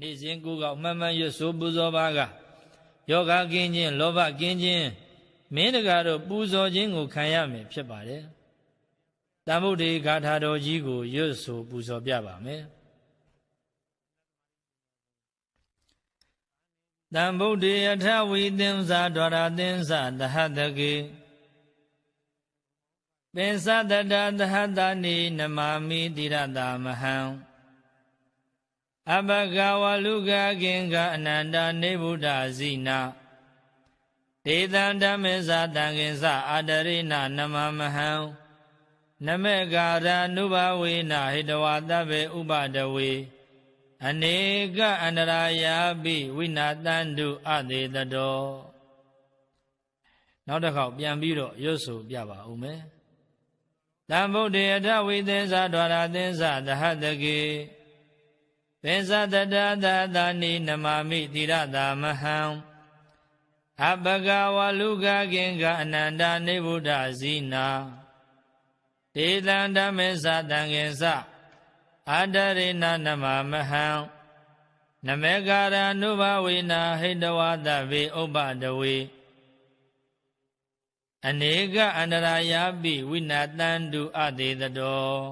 နေ့စဉ်ကိုယ်ကောင်မှန်မှန်ရွတ်ဆိုပူဇော်ပါကယောဂကင်းခြင်းလောဘကင်းခြင်းမင်းတကားတို့ပူဇော်ခြင်းကိုခံရမယ်ဖြစ်ပါတယ်။တမ္ဗုဒ္ဓေဂါထာတော်ကြီးကိုရွတ်ဆိုပူဇော်ပြပါမယ်။တံဗုဒ္ဓေအထဝီသင်္စာဒွါရသင်္စာတဟတကေပင်စတတသဟတနိနမာမိတိရတာမဟံ အဘဂဝလူကကင်္ဂအနန္တနေဗုဒ္ဓဇိနာဒေသံဓမ္မေဇာတံကင်္စအာတရိဏနမမဟံနမေကာရနုဘဝေနဟိတဝါတဗေဥပဒဝေအနေကအန္တရာယာပိဝိနာတန္တုအသေးတတော်နောက်တစ်ခေါက်ပြန်ပြီးတော့ရွတ်ဆိုပြပါဦးမယ်တံဗုဒ္ဓေအထဝိသင်္စာဒွါရသင်္စာသဟတကေ ပင်စတတသာသာနိနမမိတိရတာမဟံအပကဝလူကကင်္ဂအနန္တနေဗုဒ္ဓဇိနာဒေသံဓမ္မေသတံကင်္စအာတရိဏနမမဟံနမေကာရနုဘဝေနာဟိတဝါဒဗေဥပဒဝေအနေကအန္တရာယာပိဝိနာတန္တုအသေးတတော်